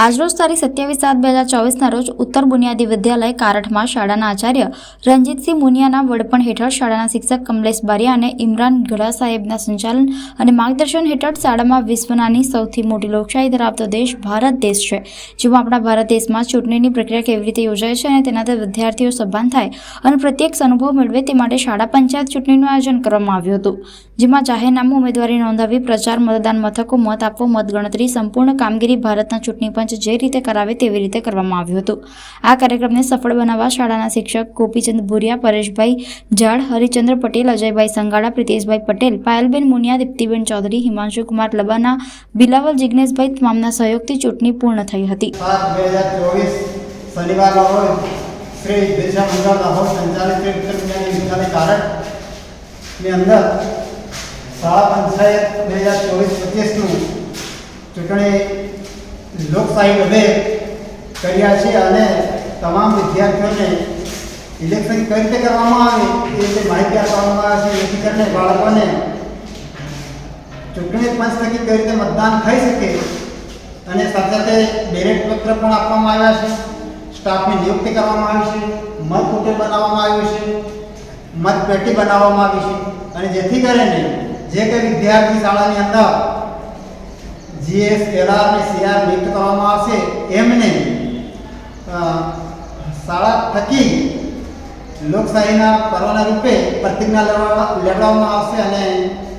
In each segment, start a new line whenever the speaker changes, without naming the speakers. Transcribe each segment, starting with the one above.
આજરોજ તારીખ સત્યાવીસ સાત બે હજાર ચોવીસના રોજ ઉત્તર બુનિયાદી વિદ્યાલય કારઠમાં શાળાના આચાર્ય રણજીતસિંહ મુનિયાના વડપણ હેઠળ શાળાના શિક્ષક કમલેશ બારિયા અને ઇમરાન ગઢા સાહેબના સંચાલન અને માર્ગદર્શન હેઠળ શાળામાં વિશ્વનાની સૌથી મોટી લોકશાહી ધરાવતો દેશ ભારત દેશ છે, જેમાં આપણા ભારત દેશમાં ચૂંટણીની પ્રક્રિયા કેવી રીતે યોજાય છે અને તેનાથી વિદ્યાર્થીઓ સભાન થાય અને પ્રત્યક્ષ અનુભવ મેળવે તે માટે શાળા પંચાયત ચૂંટણીનું આયોજન કરવામાં આવ્યું હતું, જેમાં જાહેરનામું ઉમેદવારી નોંધાવી પ્રચાર મતદાન મથકો મત આપવો મતગણતરી સંપૂર્ણ કામગીરી ભારતના ચૂંટણી પંચ જે રીતે કરાવે તેવી રીતે કરવામાં આવ્યું હતું. આ કાર્યક્રમને સફળ બનાવવા શાળાના શિક્ષક ગોપીચંદ ભુરિયા, પરેશભાઈ જાડ હરિચંદ્ર પટેલ, અજયભાઈ સંગાડા, પ્રિતેશભાઈ પટેલ, પાયલબેન મુનિયા, દીપ્તિબેન ચૌધરી, હિમાંશુ કુમાર લબાના, બિલાવલ જિજ્ઞેશભાઈ તમામના સહયોગથી ચૂંટણી પૂર્ણ થઈ હતી.
શાળા પંચાયત બે હજાર ચોવીસ પચીસનું ચૂંટણી લોકશાહી અમે કર્યા છે અને તમામ વિદ્યાર્થીઓને ઇલેક્શન કઈ રીતે કરવામાં આવે એ રીતે માહિતી આપવામાં આવે છે જેથી કરીને બાળકોને ચૂંટણી પંચ થકી કઈ રીતે મતદાન થઈ શકે અને સાથે સાથે બેરેટ પત્ર પણ આપવામાં આવ્યા છે, સ્ટાફની નિયુક્તિ કરવામાં આવી છે, મત બનાવવામાં આવ્યું છે મતપેટી બનાવવામાં આવી છે અને જેથી કરીને જે કંઈ વિદ્યાર્થી શાળાની અંદર જીએસ એલઆર સીઆર નિયુક્ત કરવામાં આવશે, એમને શાળા થકી લોકશાહીના પર્વના રૂપે પ્રતિજ્ઞા લેવા લેવડાવવામાં આવશે અને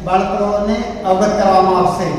બાળકોને અવગત કરવામાં આવશે.